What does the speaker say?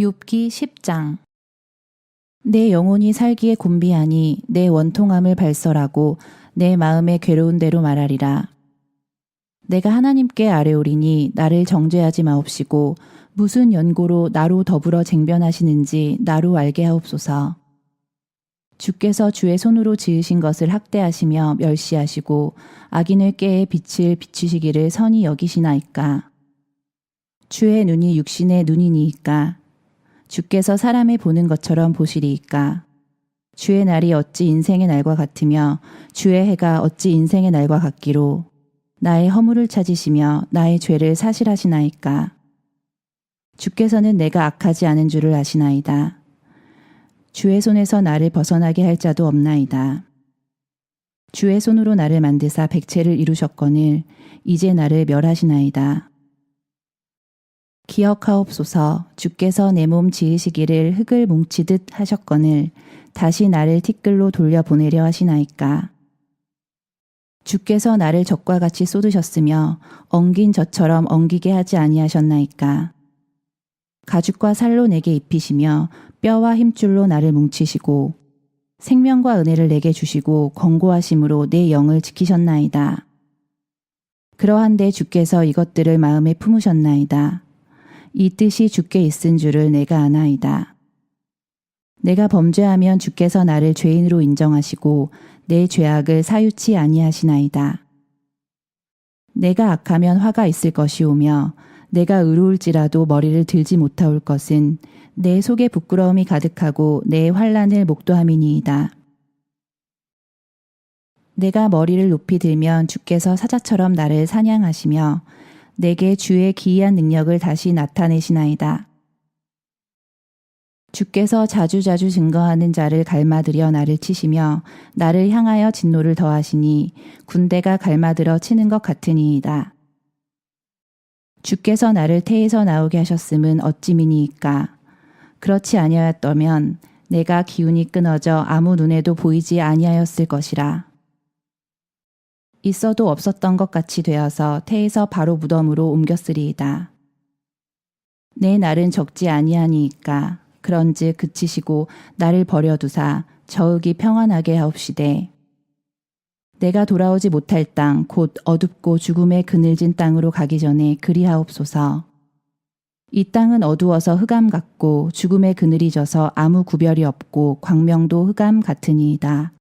욥기 10장 내 영혼이 살기에 곤비하니 내 원통함을 발설하고 내 마음의 괴로운 대로 말하리라. 내가 하나님께 아뢰오리니 나를 정죄하지 마옵시고 무슨 연고로 나로 더불어 쟁변하시는지 나로 알게 하옵소서. 주께서 주의 손으로 지으신 것을 학대하시며 멸시하시고 악인을 깨에 빛을 비추시기를 선히 여기시나이까. 주의 눈이 육신의 눈이니이까. 주께서 사람의 보는 것처럼 보시리이까. 주의 날이 어찌 인생의 날과 같으며 주의 해가 어찌 인생의 날과 같기로 나의 허물을 찾으시며 나의 죄를 사실하시나이까. 주께서는 내가 악하지 않은 줄을 아시나이다. 주의 손에서 나를 벗어나게 할 자도 없나이다. 주의 손으로 나를 만드사 백체를 이루셨거늘 이제 나를 멸하시나이다. 기억하옵소서 주께서 내 몸 지으시기를 흙을 뭉치듯 하셨거늘 다시 나를 티끌로 돌려 보내려 하시나이까. 주께서 나를 적과 같이 쏟으셨으며 엉긴 젖처럼 엉기게 하지 아니하셨나이까. 가죽과 살로 내게 입히시며 뼈와 힘줄로 나를 뭉치시고 생명과 은혜를 내게 주시고 권고하심으로 내 영을 지키셨나이다. 그러한데 주께서 이것들을 마음에 품으셨나이다. 이 뜻이 주께 있은 줄을 내가 아나이다. 내가 범죄하면 주께서 나를 죄인으로 인정하시고 내 죄악을 사유치 아니하시나이다. 내가 악하면 화가 있을 것이오며 내가 의로울지라도 머리를 들지 못하올 것은 내 속에 부끄러움이 가득하고 내 환란을 목도함이니이다. 내가 머리를 높이 들면 주께서 사자처럼 나를 사냥하시며 내게 주의 기이한 능력을 다시 나타내시나이다. 주께서 자주자주 증거하는 자를 갈마들여 나를 치시며 나를 향하여 진노를 더하시니 군대가 갈마들어 치는 것 같으니이다. 주께서 나를 태에서 나오게 하셨음은 어찌미니이까. 그렇지 아니하였다면 내가 기운이 끊어져 아무 눈에도 보이지 아니하였을 것이라. 있어도 없었던 것 같이 되어서 태에서 바로 무덤으로 옮겼으리이다. 내 날은 적지 아니하니이까 그런즉 그치시고 나를 버려두사 저흑이 평안하게 하옵시되 내가 돌아오지 못할 땅 곧 어둡고 죽음의 그늘진 땅으로 가기 전에 그리하옵소서. 이 땅은 어두워서 흑암 같고 죽음의 그늘이 져서 아무 구별이 없고 광명도 흑암 같으니이다.